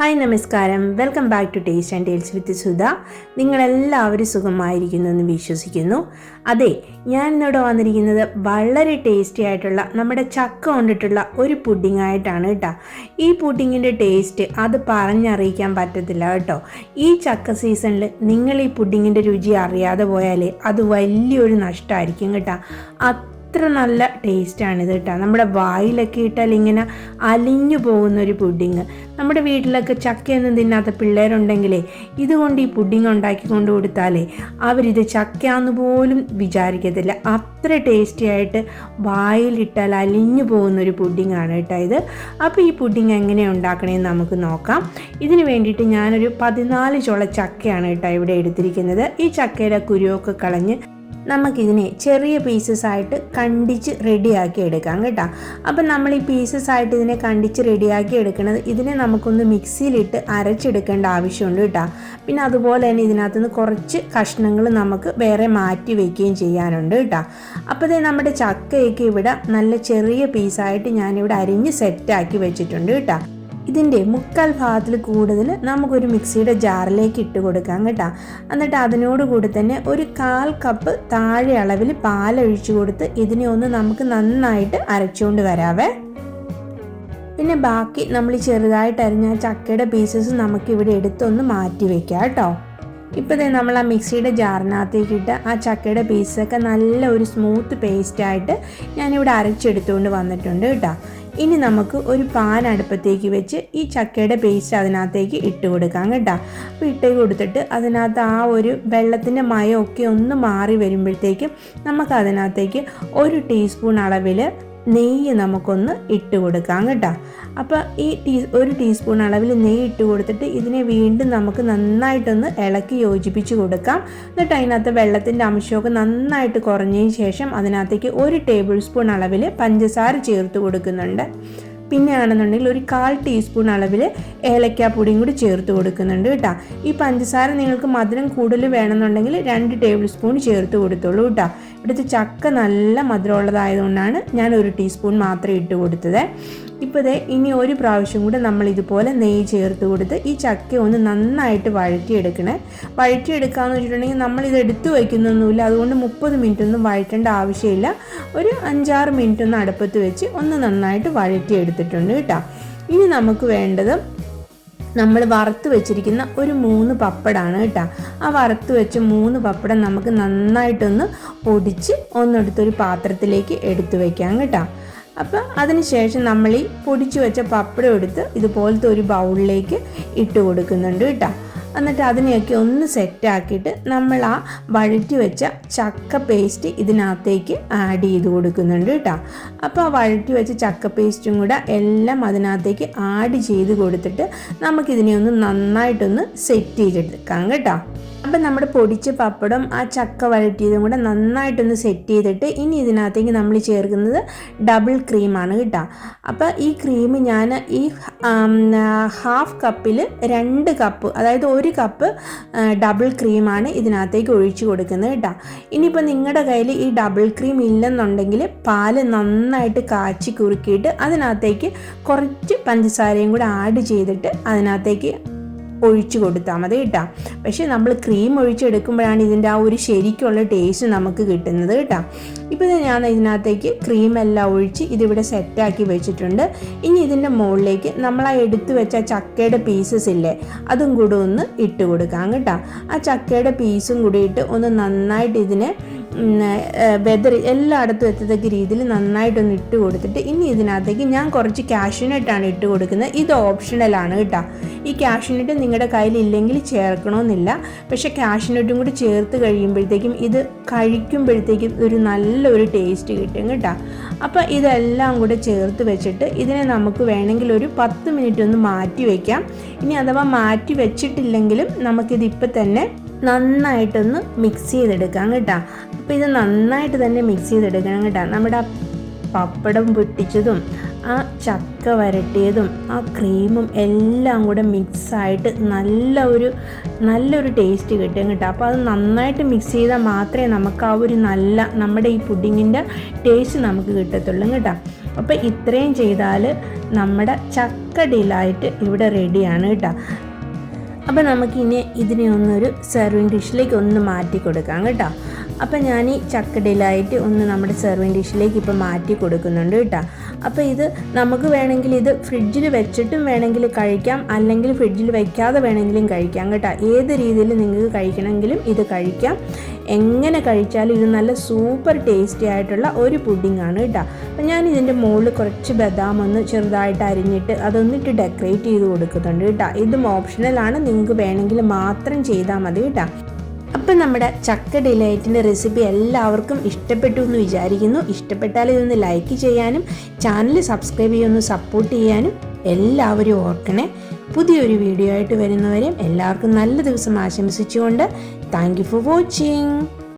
Hi നമസ്കാരം. Welcome back to taste and tales with Sudha. നിങ്ങളെല്ലാവരും സുഖമായിരിക്കുന്നു എന്ന് വിശ്വസിക്കുന്നു. അതെ ഞാൻ ഇന്നിവിടെ വന്നിരിക്കുന്നത് വളരെ ടേസ്റ്റി ആയിട്ടുള്ള നമ്മുടെ ചക്ക കൊണ്ടിട്ടുള്ള ഒരു പുഡിംഗ് ആയിട്ടാണ് കേട്ടോ. ഈ പുഡിങ്ങിന്റെ ടേസ്റ്റ് അത് പറഞ്ഞറിയിക്കാൻ പറ്റത്തില്ല കേട്ടോ. ഈ ചക്ക സീസണിൽ നിങ്ങൾ ഈ പുഡിങ്ങിന്റെ രുചി അറിയാതെ പോയാൽ അത് വലിയൊരു നഷ്ടമായിരിക്കും കേട്ടോ. അത്ര നല്ല ടേസ്റ്റാണിത് കേട്ടോ. നമ്മുടെ വായിലൊക്കെ ഇട്ടാൽ ഇങ്ങനെ അലിഞ്ഞു പോകുന്ന ഒരു പുഡിങ്. നമ്മുടെ വീട്ടിലൊക്കെ ചക്കയൊന്നും തിന്നാത്ത പിള്ളേരുണ്ടെങ്കിലേ ഇതുകൊണ്ട് ഈ പുഡിങ് ഉണ്ടാക്കി കൊണ്ട് കൊടുത്താലേ അവരിത് ചക്കയാന്ന് പോലും വിചാരിക്കത്തില്ല. അത്ര ടേസ്റ്റി ആയിട്ട് വായിലിട്ടാൽ അലിഞ്ഞു പോകുന്ന ഒരു പുഡിംഗ് ആണ് കേട്ടോ ഇത്. അപ്പോൾ ഈ പുഡിങ് എങ്ങനെ ഉണ്ടാക്കണമെന്ന് നമുക്ക് നോക്കാം. ഇതിന് വേണ്ടിയിട്ട് ഞാനൊരു പതിനാല് ചുള ചക്കയാണ് കേട്ടോ ഇവിടെ എടുത്തിരിക്കുന്നത്. ഈ ചക്കയുടെ കുരുവൊക്കെ കളഞ്ഞ് നമുക്കിതിനെ ചെറിയ പീസസ് ആയിട്ട് കണ്ടിച്ച് റെഡിയാക്കി എടുക്കാം കേട്ടോ. അപ്പം നമ്മൾ ഈ പീസസ് ആയിട്ട് ഇതിനെ കണ്ടിച്ച് റെഡിയാക്കി എടുക്കുന്നത് ഇതിനെ നമുക്കൊന്ന് മിക്സിയിലിട്ട് അരച്ചെടുക്കേണ്ട ആവശ്യമുണ്ട് കേട്ടോ. പിന്നെ അതുപോലെ തന്നെ ഇതിനകത്തുനിന്ന് കുറച്ച് കഷ്ണങ്ങൾ നമുക്ക് വേറെ മാറ്റി വയ്ക്കുകയും ചെയ്യാനുണ്ട് കേട്ടോ. അപ്പോൾ ഇത് നമ്മുടെ ചക്കയൊക്കെ ഇവിടെ നല്ല ചെറിയ പീസായിട്ട് ഞാനിവിടെ അരിഞ്ഞ് സെറ്റാക്കി വെച്ചിട്ടുണ്ട് കേട്ടോ. ഇതിന്റെ മുക്കാൽ ഭാഗത്തിൽ കൂടുതൽ നമുക്കൊരു മിക്സിയുടെ ജാറിലേക്ക് ഇട്ട് കൊടുക്കാം കേട്ടോ. എന്നിട്ട് അതിനോട് കൂടി തന്നെ ഒരു കാൽ കപ്പ് താഴെ അളവിൽ പാലൊഴിച്ചു കൊടുത്ത് ഇതിനെ ഒന്ന് നമുക്ക് നന്നായിട്ട് അരച്ചുകൊണ്ട് വരാവേ. പിന്നെ ബാക്കി നമ്മൾ ചെറുതായിട്ട് അരിഞ്ഞ ചക്കയുടെ പീസസ് നമുക്കിവിടെ എടുത്തൊന്ന് മാറ്റി വെക്കാം കേട്ടോ. ഇപ്പോൾ ദേ നമ്മൾ ആ മിക്സിയുടെ ജാറിനകത്തേക്ക് ഇട്ട് ആ ചക്കയുടെ പീസൊക്കെ നല്ല ഒരു സ്മൂത്ത് പേസ്റ്റായിട്ട് ഞാനിവിടെ അരച്ചെടുത്തുകൊണ്ട് വന്നിട്ടുണ്ട് കേട്ടോ. ഇനി നമുക്ക് ഒരു പാൻ അടുപ്പത്തേക്ക് വെച്ച് ഈ ചക്കയുടെ പേസ്റ്റ് അതിനകത്തേക്ക് ഇട്ട് കൊടുക്കാം കേട്ടോ. അപ്പോൾ ഇട്ട് കൊടുത്തിട്ട് അതിനകത്ത് ആ ഒരു വെള്ളത്തിന്റെ മയമൊക്കെ ഒന്ന് മാറി വരുമ്പോഴത്തേക്കും നമുക്ക് അതിനകത്തേക്ക് ഒരു ടീസ്പൂൺ അളവിൽ നെയ്യ് നമുക്കൊന്ന് ഇട്ട് കൊടുക്കാം കേട്ടോ. അപ്പോൾ ഈ ടീ ഒരു ടീസ്പൂൺ അളവിൽ നെയ്യ് ഇട്ട് കൊടുത്തിട്ട് ഇതിനെ വീണ്ടും നമുക്ക് നന്നായിട്ടൊന്ന് ഇളക്കി യോജിപ്പിച്ച് കൊടുക്കാം. എന്നിട്ട് അതിനകത്ത് വെള്ളത്തിന്റെ അംശമൊക്കെ നന്നായിട്ട് കുറഞ്ഞതിന് ശേഷം അതിനകത്തേക്ക് ഒരു ടേബിൾ സ്പൂൺ അളവിൽ പഞ്ചസാര ചേർത്ത് കൊടുക്കുന്നുണ്ട്. പിന്നെ ആണെന്നുണ്ടെങ്കിൽ ഒരു കാൽ ടീസ്പൂൺ അളവിൽ ഏലക്കാപ്പൊടിയും കൂടി ചേർത്ത് കൊടുക്കുന്നുണ്ട് കേട്ടോ. ഈ പഞ്ചസാര നിങ്ങൾക്ക് മധുരം കൂടുതൽ വേണമെന്നുണ്ടെങ്കിൽ രണ്ട് ടേബിൾ സ്പൂൺ ചേർത്ത് കൊടുത്തോളൂ കേട്ടോ. ഇവിടുത്തെ ചക്ക നല്ല മധുരമുള്ളതായതുകൊണ്ടാണ് ഞാൻ ഒരു ടീസ്പൂൺ മാത്രം ഇട്ട് കൊടുത്തത്. ഇപ്പോൾ ഇതേ ഇനി ഒരു പ്രാവശ്യം കൂടെ നമ്മൾ ഇതുപോലെ നെയ്യ് ചേർത്ത് കൊടുത്ത് ഈ ചക്ക ഒന്ന് നന്നായിട്ട് വഴറ്റിയെടുക്കണേ. വഴറ്റിയെടുക്കാമെന്ന് വെച്ചിട്ടുണ്ടെങ്കിൽ നമ്മൾ ഇത് എടുത്തു വയ്ക്കുന്നൊന്നുമില്ല. അതുകൊണ്ട് മുപ്പത് മിനിറ്റ് ഒന്നും വഴറ്റേണ്ട ആവശ്യമില്ല. ഒരു അഞ്ചാറ് മിനിറ്റ് ഒന്ന് അടുപ്പത്ത് വെച്ച് ഒന്ന് നന്നായിട്ട് വഴറ്റിയെടുത്തിട്ടുണ്ട് കേട്ടോ. ഇനി നമുക്ക് വേണ്ടത് നമ്മൾ വറുത്ത് വെച്ചിരിക്കുന്ന ഒരു മൂന്ന് പപ്പടാണ് കേട്ടോ. ആ വറുത്ത് വെച്ച മൂന്ന് പപ്പടം നമുക്ക് നന്നായിട്ടൊന്ന് പൊടിച്ച് ഒന്നെടുത്തൊരു പാത്രത്തിലേക്ക് എടുത്തു വയ്ക്കാം കേട്ടോ. അപ്പം അതിനുശേഷം നമ്മൾ ഈ പൊടിച്ചു വെച്ച പപ്പടം എടുത്ത് ഇതുപോലത്തെ ഒരു ബൗളിലേക്ക് ഇട്ട് കൊടുക്കുന്നുണ്ട് കേട്ടോ. എന്നിട്ട് അതിനെയൊക്കെ ഒന്ന് സെറ്റാക്കിയിട്ട് നമ്മൾ ആ വഴറ്റി വെച്ച ചക്ക പേസ്റ്റ് ഇതിനകത്തേക്ക് ആഡ് ചെയ്ത് കൊടുക്കുന്നുണ്ട് കേട്ടോ അപ്പോൾ ആ വഴറ്റി വെച്ച ചക്ക പേസ്റ്റും കൂടെ എല്ലാം അതിനകത്തേക്ക് ആഡ് ചെയ്ത് കൊടുത്തിട്ട് നമുക്കിതിനെ ഒന്ന് നന്നായിട്ടൊന്ന് സെറ്റ് ചെയ്തെടുക്കാം കേട്ടോ. അപ്പം നമ്മുടെ പൊടിച്ച പപ്പടം ആ ചക്ക വഴറ്റിയതും കൂടെ നന്നായിട്ടൊന്ന് സെറ്റ് ചെയ്തിട്ട് ഇനി ഇതിനകത്തേക്ക് നമ്മൾ ചേർക്കുന്നത് ഡബിൾ ക്രീമാണ് കേട്ടോ അപ്പോൾ ഈ ക്രീം ഞാൻ ഈ ഹാഫ് കപ്പിൽ രണ്ട് കപ്പ് അതായത് ഒരു കപ്പ് ഡബിൾ ക്രീമാണ് ഇതിനകത്തേക്ക് ഒഴിച്ചു കൊടുക്കുന്നത് കേട്ടോ ഇനിയിപ്പോൾ നിങ്ങളുടെ കയ്യിൽ ഈ ഡബിൾ ക്രീം ഇല്ലെന്നുണ്ടെങ്കിൽ പാൽ നന്നായിട്ട് കാച്ചി കുറുക്കിയിട്ട് അതിനകത്തേക്ക് കുറച്ച് പഞ്ചസാരയും കൂടെ ആഡ് ചെയ്തിട്ട് അതിനകത്തേക്ക് ഒഴിച്ചു കൊടുത്താൽ മതി കേട്ടോ. പക്ഷേ നമ്മൾ ക്രീം ഒഴിച്ചെടുക്കുമ്പോഴാണ് ഇതിന്റെ ആ ഒരു ശരിക്കുള്ള ടേസ്റ്റ് നമുക്ക് കിട്ടുന്നത് കേട്ടോ. ഇപ്പോൾ ഞാൻ ഇതിനകത്തേക്ക് ക്രീം എല്ലാം ഒഴിച്ച് ഇതിവിടെ സെറ്റാക്കി വെച്ചിട്ടുണ്ട്. ഇനി ഇതിന്റെ മുകളിലേക്ക് നമ്മൾ ആ എടുത്തു വെച്ച ചക്കയുടെ പീസസ് ഇല്ലേ അതും കൂടെ ഒന്ന് ഇട്ട് കൊടുക്കാം കേട്ടോ. ആ ചക്കയുടെ പീസും കൂടിയിട്ട് ഒന്ന് നന്നായിട്ട് ഇതിനെ വെതർ എല്ലായിടത്തും എത്തത്തക്ക രീതിയിൽ നന്നായിട്ടൊന്ന് ഇട്ട് കൊടുത്തിട്ട് ഇനി ഇതിനകത്തേക്ക് ഞാൻ കുറച്ച് കാഷ്യൂനട്ടാണ് ഇട്ട് കൊടുക്കുന്നത്. ഇത് ഓപ്ഷണലാണ് കേട്ടോ. ഈ കാഷ്യൂനട്ട് നിങ്ങളുടെ കയ്യിൽ ഇല്ലെങ്കിൽ ചേർക്കണമെന്നില്ല. പക്ഷേ കാഷ്യൂനട്ടും കൂടി ചേർത്ത് കഴിയുമ്പോഴത്തേക്കും ഇത് കഴിക്കുമ്പോഴത്തേക്കും ഒരു നല്ലൊരു ടേസ്റ്റ് കിട്ടും കേട്ടോ. അപ്പോൾ ഇതെല്ലാം കൂടെ ചേർത്ത് വെച്ചിട്ട് ഇതിനെ നമുക്ക് വേണമെങ്കിൽ ഒരു പത്ത് മിനിറ്റ് ഒന്ന് മാറ്റി വയ്ക്കാം ഇനി അഥവാ മാറ്റി വെച്ചിട്ടില്ലെങ്കിലും നമുക്കിത് ഇപ്പം തന്നെ നന്നായിട്ടൊന്ന് മിക്സ് ചെയ്തെടുക്കാം കേട്ടോ. അപ്പോൾ ഇത് നന്നായിട്ട് തന്നെ മിക്സ് ചെയ്തെടുക്കണം കേട്ടോ. നമ്മുടെ പപ്പടം പൊട്ടിച്ചതും ആ ചക്ക വരട്ടിയതും ആ ക്രീമും എല്ലാം കൂടെ മിക്സായിട്ട് നല്ല ഒരു നല്ലൊരു ടേസ്റ്റ് കിട്ടും കേട്ടോ. അപ്പോൾ അത് നന്നായിട്ട് മിക്സ് ചെയ്താൽ മാത്രമേ നമുക്ക് ആ ഒരു നല്ല നമ്മുടെ ഈ പുഡിങ്ങിന്റെ ടേസ്റ്റ് നമുക്ക് കിട്ടത്തുള്ളൂ കേട്ടോ. അപ്പോൾ ഇത്രയും ചെയ്താൽ നമ്മുടെ ചക്ക ഡിലായിട്ട് ഇവിടെ റെഡിയാണ് കേട്ടോ. അപ്പോൾ നമുക്കിനി ഇതിനെ ഒന്നൊരു സെർവിങ് ഡിഷിലേക്ക് ഒന്ന് മാറ്റി കൊടുക്കാം കേട്ടോ. അപ്പോൾ ഞാൻ ഈ ചക്കടിലായിട്ട് ഒന്ന് നമ്മുടെ സെർവിങ് ഡിഷിലേക്ക് ഇപ്പോൾ മാറ്റി കൊടുക്കുന്നുണ്ട് കേട്ടോ. അപ്പോൾ ഇത് നമുക്ക് വേണമെങ്കിൽ ഇത് ഫ്രിഡ്ജിൽ വെച്ചിട്ടും വേണമെങ്കിൽ കഴിക്കാം അല്ലെങ്കിൽ ഫ്രിഡ്ജിൽ വയ്ക്കാതെ വേണമെങ്കിലും കഴിക്കാം കേട്ടോ. ഏത് രീതിയിൽ നിങ്ങൾക്ക് കഴിക്കണമെങ്കിലും ഇത് കഴിക്കാം. എങ്ങനെ കഴിച്ചാലും ഇത് നല്ല സൂപ്പർ ടേസ്റ്റി ആയിട്ടുള്ള ഒരു പുഡിംഗ് ആണ് കേട്ടോ അപ്പം ഞാൻ ഇതിന്റെ മുകളിൽ കുറച്ച് ബദാം ഒന്ന് ചെറുതായിട്ട് അരിഞ്ഞിട്ട് അതൊന്നിട്ട് ഡെക്കറേറ്റ് ചെയ്ത് കൊടുക്കുന്നുണ്ട് കേട്ടോ ഇതും ഓപ്ഷണലാണ് നിങ്ങൾക്ക് വേണമെങ്കിൽ മാത്രം ചെയ്താൽ മതി കേട്ടോ അപ്പം നമ്മുടെ ചക്ക ഡിലൈറ്റിന്റെ റെസിപ്പി എല്ലാവർക്കും ഇഷ്ടപ്പെട്ടു എന്ന് വിചാരിക്കുന്നു. ഇഷ്ടപ്പെട്ടാൽ ഇതൊന്ന് ലൈക്ക് ചെയ്യാനും ചാനൽ സബ്സ്ക്രൈബ് ചെയ്യുമെന്ന് സപ്പോർട്ട് ചെയ്യാനും എല്ലാവരും ഓർക്കണേ. പുതിയൊരു വീഡിയോ ആയിട്ട് വരുന്നവരെയും എല്ലാവർക്കും നല്ല ദിവസം ആശംസിച്ചുകൊണ്ട് താങ്ക് ഫോർ വാച്ചിങ്